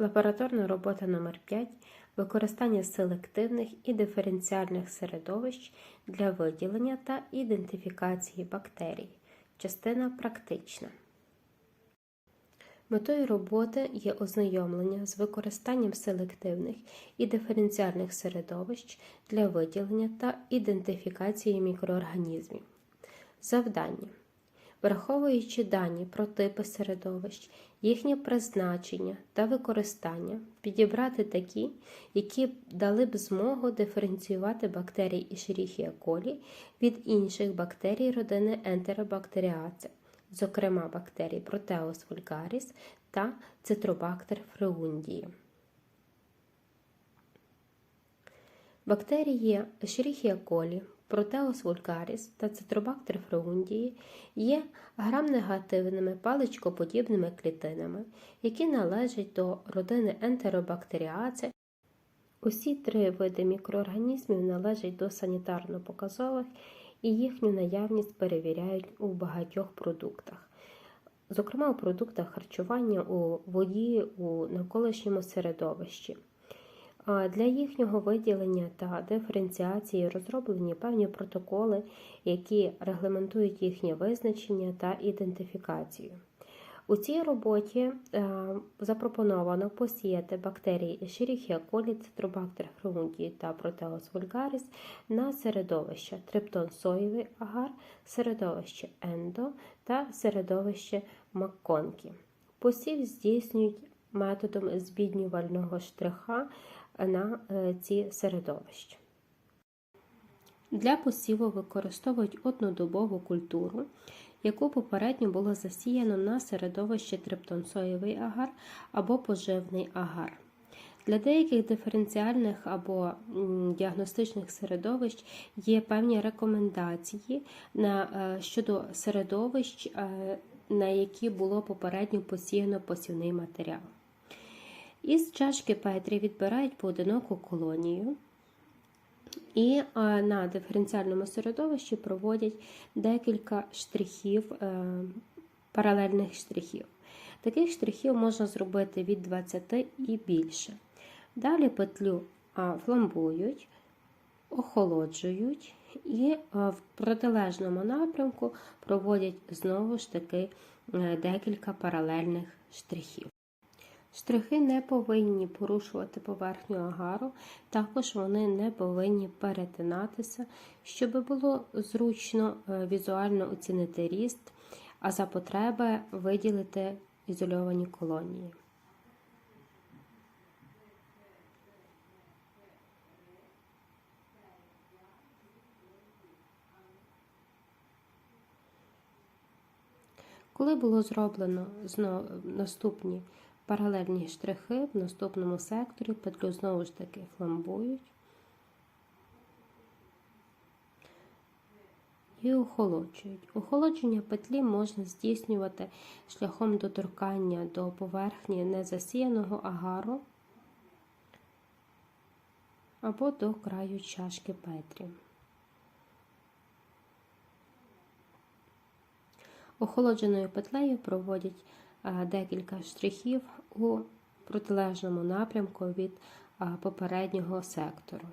Лабораторна робота номер 5 Використання селективних і диференціальних середовищ для виділення та ідентифікації бактерій. Частина практична. Метою роботи є ознайомлення з використанням селективних і диференціальних середовищ для виділення та ідентифікації мікроорганізмів. Завдання. Враховуючи дані про типи середовищ, їхнє призначення та використання, підібрати такі, які дали б змогу диференціювати бактерії Escherichia coli від інших бактерій родини Enterobacteriaceae, зокрема бактерій Proteus vulgaris та Citrobacter freundii. Бактерії Escherichia coli, Proteus vulgaris та Citrobacter freundii є грамнегативними паличкоподібними клітинами, які належать до родини Enterobacteriaceae. Усі три види мікроорганізмів належать до санітарно-показових і їхню наявність перевіряють у багатьох продуктах. Зокрема, у продуктах харчування у воді у навколишньому середовищі. Для їхнього виділення та диференціації розроблені певні протоколи, які регламентують їхнє визначення та ідентифікацію. У цій роботі е, запропоновано посіяти бактерії Escherichia coli, Citrobacter freundii та Proteus vulgaris на середовище триптон соєвий агар, середовище ендо та середовище макконкі. Посів здійснюють методом збіднювального штриха на е, ці середовища. Для посіву використовують однодобову культуру, яку попередньо було засіяно на середовище триптонсоєвий агар або поживний агар. Для деяких диференціальних або діагностичних середовищ є певні рекомендації на, е, щодо середовищ, е, на які було попередньо посіяно посівний матеріал. Із чашки Петрі відбирають поодиноку колонію і на диференціальному середовищі проводять декілька штрихів, е, паралельних штрихів. Таких штрихів можна зробити від 20 і більше. Далі петлю фламбують, охолоджують і в протилежному напрямку проводять знову ж таки е, декілька паралельних штрихів. Штрихи не повинні порушувати поверхню агару, також вони не повинні перетинатися, щоб було зручно е, візуально оцінити ріст, а за потреби виділити ізольовані колонії. Коли було зроблено наступні паралельні штрихи в наступному секторі, петлю знову ж таки фламбують і охолоджують. Охолодження петлі можна здійснювати шляхом доторкання до поверхні незасіяного агару або до краю чашки Петрі. Охолодженою петлею проводять декілька штрихів у протилежному напрямку від попереднього сектору.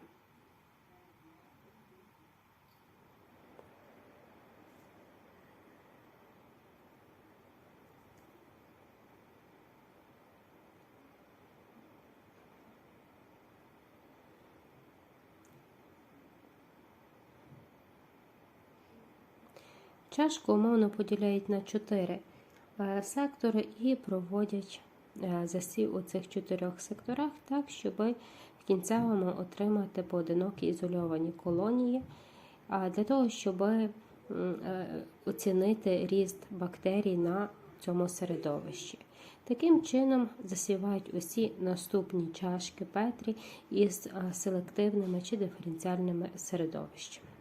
Чашку умовно поділяють на чотири Е, сектори і проводять е, засів у цих чотирьох секторах так, щоб в кінцевому отримати поодинокі ізольовані колонії, для того, щоб е, оцінити ріст бактерій на цьому середовищі. Таким чином засівають усі наступні чашки Петрі із селективними чи диференціальними середовищами.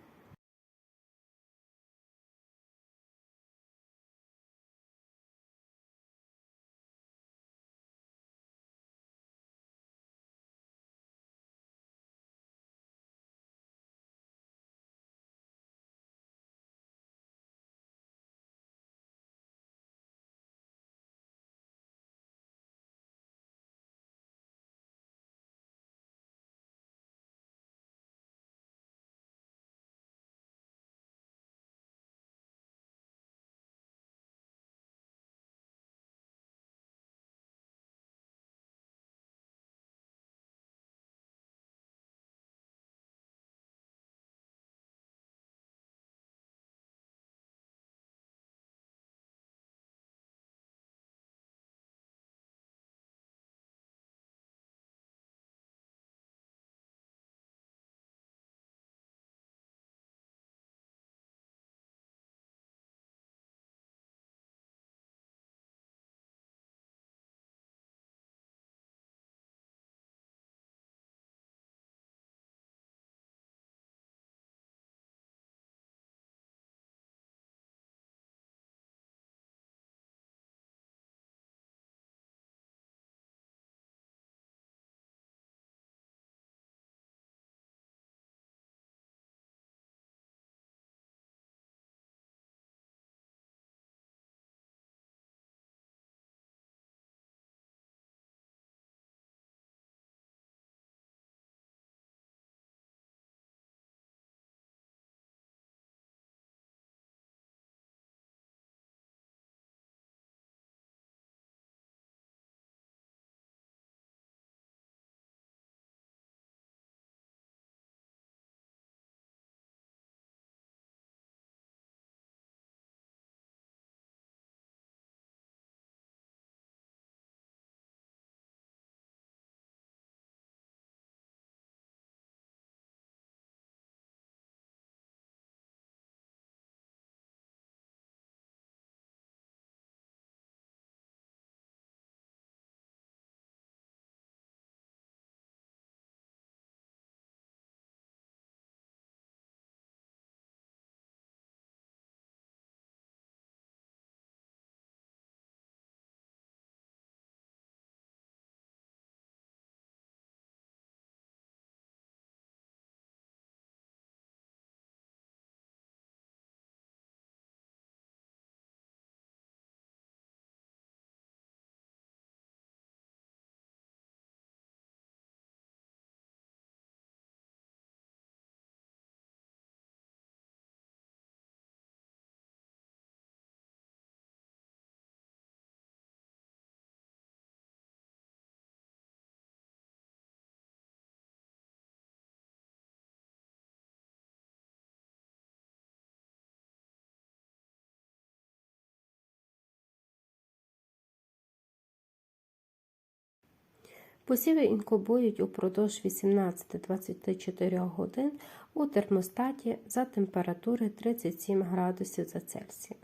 Посіви інкубують упродовж 18-24 годин у термостаті за температури 37 градусів за Цельсієм.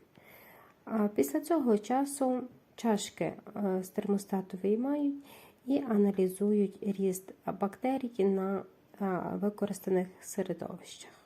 Після цього часу чашки е, з термостату виймають і аналізують ріст бактерій на е, використаних середовищах.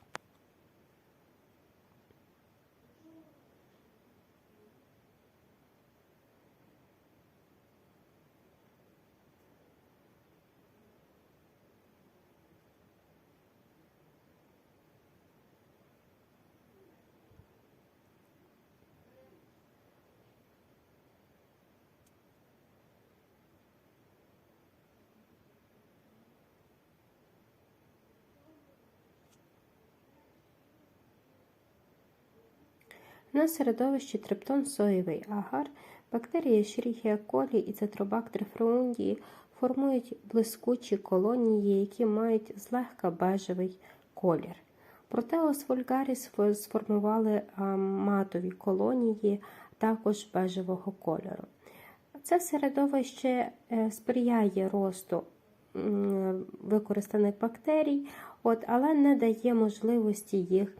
На середовищі триптон соєвий агар, бактерії Escherichia coli і цитробактер фраундії формують блискучі колонії, які мають злегка бежевий колір. Протеос вульгаріс сформували матові колонії також бежевого кольору. Це середовище е, сприяє росту використаних бактерій, от, але не дає можливості їх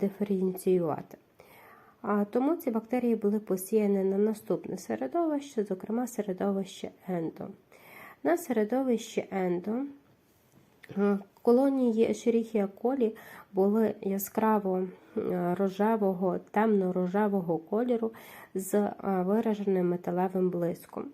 диференціювати. Тому ці бактерії були посіяні на наступне середовище, зокрема середовище ендо. На середовищі ендо колонії Escherichia coli були яскраво рожевого, темно-рожевого кольору з вираженим металевим блиском.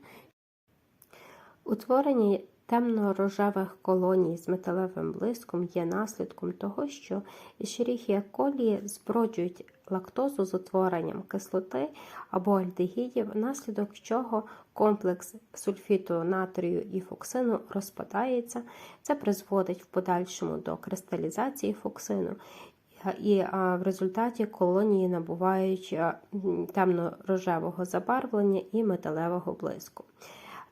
Утворення темно-рожевих колоній з металевим блиском є наслідком того, що Escherichia coli зброджують лактозу з утворенням кислоти або альдегідів, внаслідок чого комплекс сульфіту натрію і фоксину розпадається. Це призводить в подальшому до кристалізації фоксину. І в результаті колонії набувають темно-рожевого забарвлення і металевого блиску.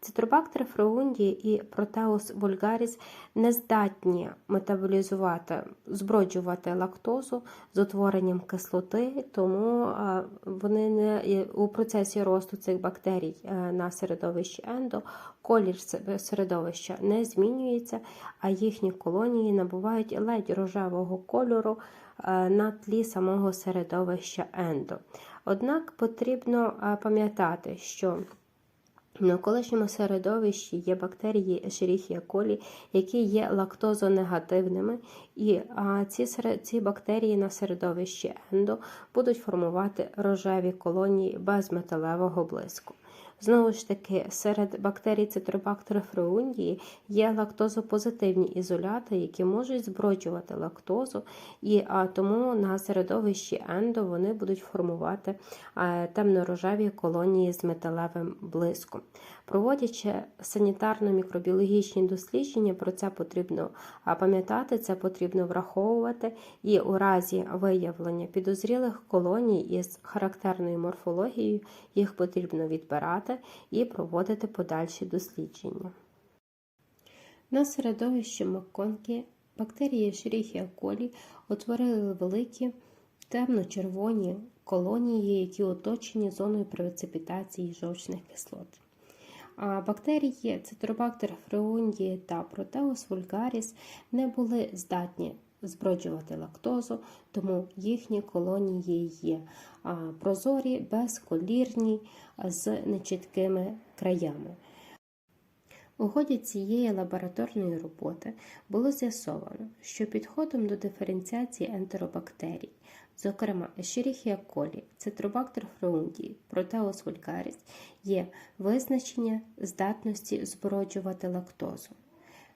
Цитробактер фреундії і протеус вульгаріс не здатні метаболізувати, зброджувати лактозу з утворенням кислоти, тому вони не у процесі росту цих бактерій е, на середовищі ендо колір середовища не змінюється, а їхні колонії набувають ледь рожевого кольору е, на тлі самого середовища ендо. Однак потрібно е, пам'ятати, що в навколишньому середовищі є бактерії Escherichia coli, які є лактозонегативними, і а, ці ці бактерії на середовищі ендо будуть формувати рожеві колонії без металевого блиску. Знову ж таки, серед бактерій цитробактер фреундії є лактозопозитивні ізоляти, які можуть зброджувати лактозу, і а, тому на середовищі ендо вони будуть формувати а, темно-рожеві колонії з металевим блиском. Проводячи санітарно-мікробіологічні дослідження, про це потрібно пам'ятати, це потрібно враховувати, і у разі виявлення підозрілих колоній із характерною морфологією їх потрібно відбирати і проводити подальші дослідження. На середовищі Макконки бактерії Escherichia coli утворили великі темно-червоні колонії, які оточені зоною прецепітації жовчних кислот. А бактерії цитробактер фреундії та протеус вульгаріс не були здатні зброджувати лактозу, тому їхні колонії є прозорі, безколірні, з нечіткими краями. У ході цієї лабораторної роботи було з'ясовано, що підходом до диференціації ентеробактерій, зокрема Escherichia coli, цитробактер фраунді, протеус вульгаріс, є визначення здатності зброджувати лактозу.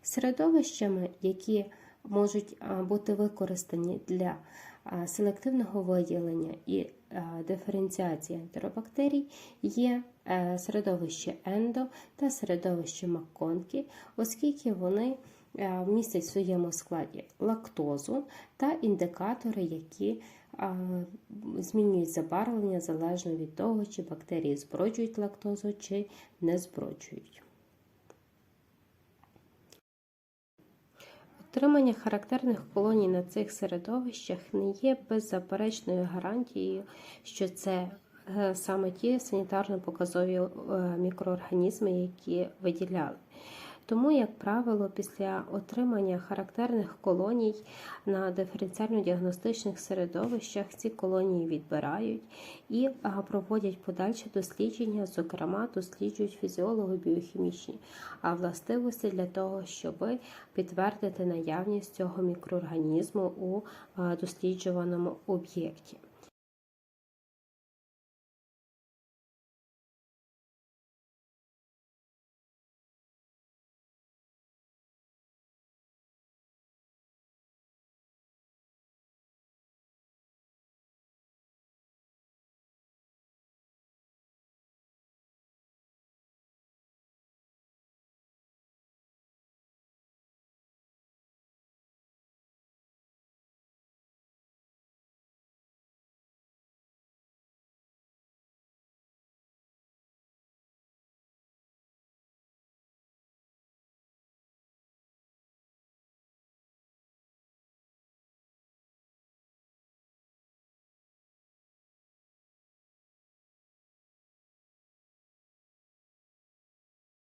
Середовищами, які можуть бути використані для селективного виділення і диференціації ентеробактерій є е, середовище ендо та середовище макконки, оскільки вони е, містять в своєму складі лактозу та індикатори, які змінюють забарвлення залежно від того, чи бактерії зброджують лактозу, чи не зброджують. Отримання характерних колоній на цих середовищах не є беззаперечною гарантією, що це е, саме ті санітарно-показові е, мікроорганізми, які виділяли. Тому, як правило, після отримання характерних колоній на диференціально-діагностичних середовищах ці колонії відбирають і проводять подальші дослідження, зокрема, досліджують фізіологи біохімічні властивості для того, щоб підтвердити наявність цього мікроорганізму у досліджуваному об'єкті.